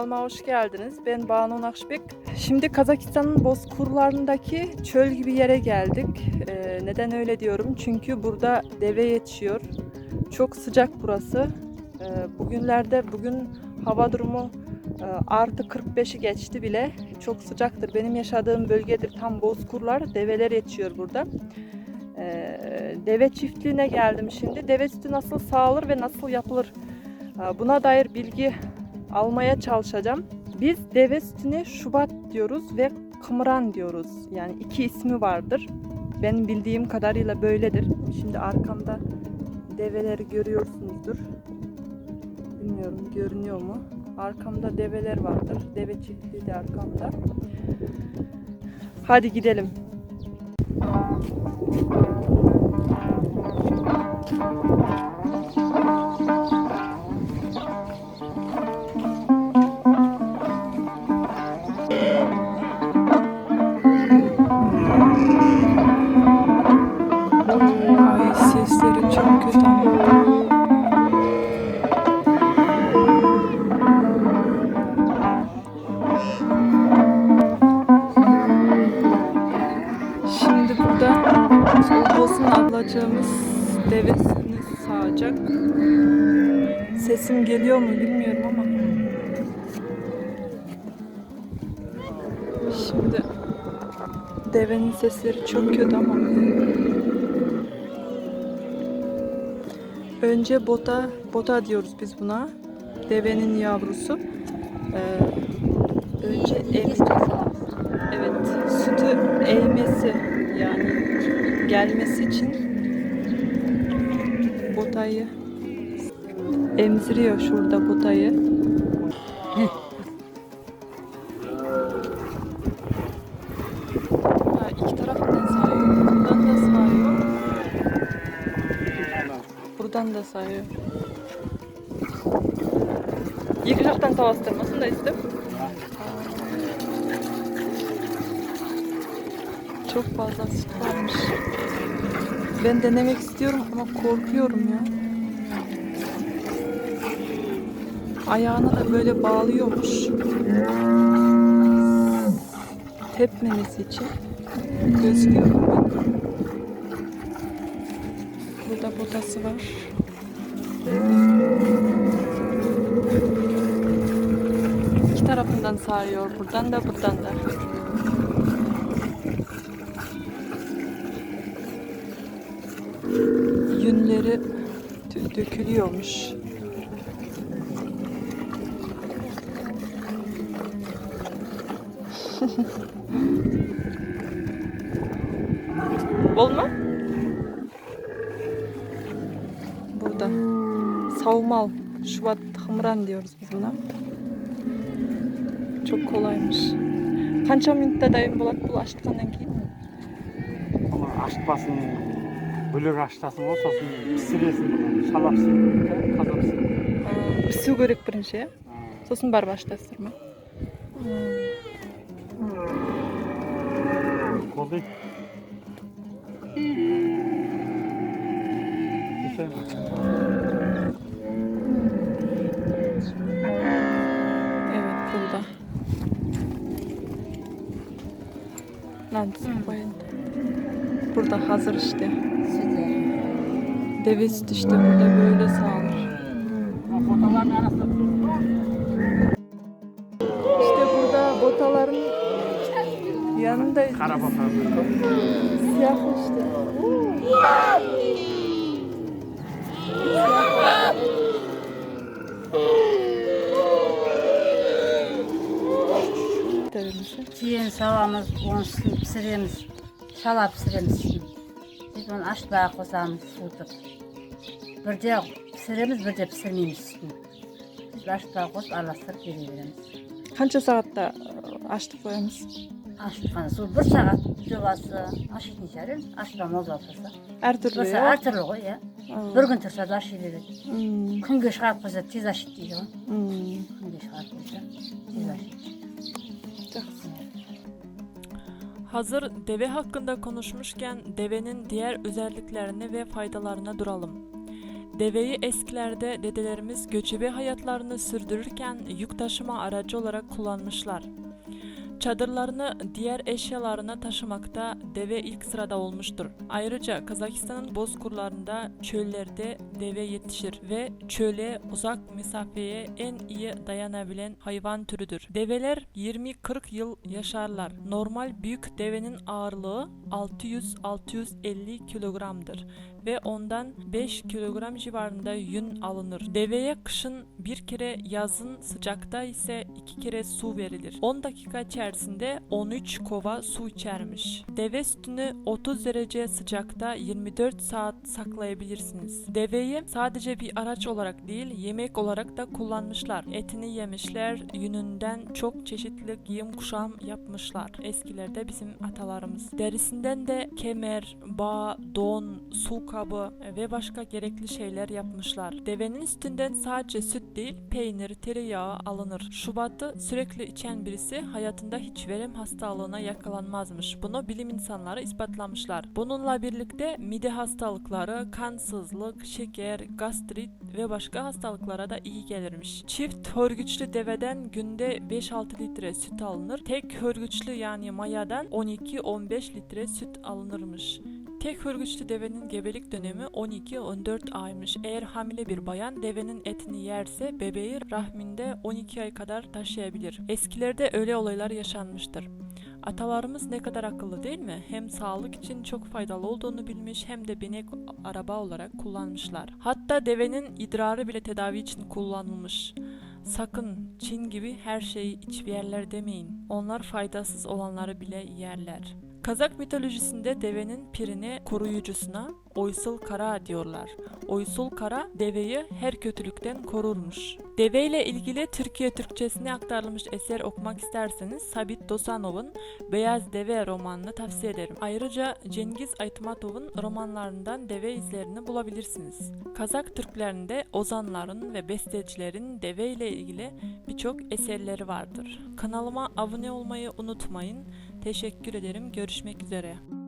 Kanalıma hoş geldiniz. Ben Banu Nakşibek. Şimdi Kazakistan'ın bozkurlarındaki çöl gibi yere geldik. Ee, neden öyle diyorum? Çünkü burada deve yetişiyor. Çok sıcak burası. Ee, bugünlerde bugün hava durumu e, artı 45'i geçti bile. Çok sıcaktır. Benim yaşadığım bölgedir tam bozkurlar. Develer yetişiyor burada. Ee, deve çiftliğine geldim şimdi. Deve sütü nasıl sağılır ve nasıl yapılır? Ee, Buna dair bilgi almaya çalışacağım. Biz deve sütüne Şubat diyoruz ve Kımran diyoruz. Yani iki ismi vardır. Benim bildiğim kadarıyla böyledir. Şimdi arkamda develeri görüyorsunuzdur. Bilmiyorum görünüyor mu? Arkamda develer vardır. Deve çiftliği de arkamda. Hadi gidelim. Ay Olsun ablacığımız devesini sağacak. Sesim geliyor mu bilmiyorum ama. Şimdi devenin sesleri çok kötü ama. Önce bota, bota diyoruz biz buna. Devenin yavrusu. Ee, önce emecek. Evet, sütü eğmesi yani gelmesi için botayı emziriyor şurada botayı. Ha, taraftan sayıyor. Buradan da sayıyor. Buradan da sayıyor. İki taraftan savaştırmasını da istem. Çok fazla süt varmış. Ben denemek istiyorum ama korkuyorum ya. Ayağını da böyle bağlıyormuş. Tepmemesi için. Ben. Burada botası var. İki tarafından sarıyor. Buradan da buradan da. yünleri болды ма? болды саумал, шубат қымыран дейміз біз мына. Çok kolaymış. Қанша минутта дайын болады бұл ашытқаннан кейін? Оны ашытпасын, бөлек ашытасың ғой, сосын пісіресің, шала қазапсың. Пісу керек бірінші, иә? сосын барып ашытасыздар ма? Koldu. Güzel. Evet burada. Lan koyun. Burada hazır işte. Deve sütü işte burada böyle sağlar. Fotoğrafın arasında yanındayız. Karabakar. Siyah işte. Саламыз, оны пісіреміз, шала пісіреміз. Сөйтіп оны ашла қосамыз, суытып. Бірде пісіреміз, бірде пісірмейміз сүтін. Біз қосып араластырып бере береміз. Қанша сағатта ашытып қоямыз? Bir saat cobası aşık nişarın, moz olsa. Her türlü ya. saat artırlı koy ya. Bir gün tursa da aşık verir. Hmm, Kün çıkarıp koysa tez aşık diyor. hmm. Kün çıkarıp koysa tez aşık. Hazır deve hakkında konuşmuşken devenin diğer özelliklerine ve faydalarına duralım. Deveyi eskilerde dedelerimiz göçebe hayatlarını sürdürürken yük taşıma aracı olarak kullanmışlar. Çadırlarını diğer eşyalarına taşımakta deve ilk sırada olmuştur. Ayrıca Kazakistan'ın bozkırlarında çöllerde deve yetişir ve çöle uzak mesafeye en iyi dayanabilen hayvan türüdür. Develer 20-40 yıl yaşarlar. Normal büyük devenin ağırlığı 600-650 kilogramdır ve ondan 5 kilogram civarında yün alınır. Deveye kışın bir kere yazın sıcakta ise iki kere su verilir. 10 dakika içerisinde 13 kova su içermiş. Deve sütünü 30 derece sıcakta 24 saat saklayabilirsiniz. Deveyi sadece bir araç olarak değil yemek olarak da kullanmışlar. Etini yemişler, yününden çok çeşitli giyim kuşam yapmışlar. Eskilerde bizim atalarımız. Derisinden de kemer, bağ, don, su kabı ve başka gerekli şeyler yapmışlar. Devenin üstünden sadece süt değil, peynir, tereyağı alınır. Şubat'ı sürekli içen birisi hayatında hiç verem hastalığına yakalanmazmış. Bunu bilim insanları ispatlamışlar. Bununla birlikte mide hastalıkları, kansızlık, şeker, gastrit ve başka hastalıklara da iyi gelirmiş. Çift hörgüçlü deveden günde 5-6 litre süt alınır. Tek hörgüçlü yani mayadan 12-15 litre süt alınırmış. Tek hörgüçlü devenin gebelik dönemi 12-14 aymış. Eğer hamile bir bayan devenin etini yerse bebeği rahminde 12 ay kadar taşıyabilir. Eskilerde öyle olaylar yaşanmıştır. Atalarımız ne kadar akıllı değil mi? Hem sağlık için çok faydalı olduğunu bilmiş hem de binek araba olarak kullanmışlar. Hatta devenin idrarı bile tedavi için kullanılmış. Sakın Çin gibi her şeyi hiçbir yerler demeyin. Onlar faydasız olanları bile yerler. Kazak mitolojisinde devenin pirini koruyucusuna Oysul Kara diyorlar. Oysul Kara deveyi her kötülükten korurmuş. Deve ile ilgili Türkiye Türkçesine aktarılmış eser okumak isterseniz Sabit Dosanov'un Beyaz Deve romanını tavsiye ederim. Ayrıca Cengiz Aytmatov'un romanlarından deve izlerini bulabilirsiniz. Kazak Türklerinde ozanların ve bestecilerin deve ile ilgili birçok eserleri vardır. Kanalıma abone olmayı unutmayın. Teşekkür ederim. Görüşmek üzere.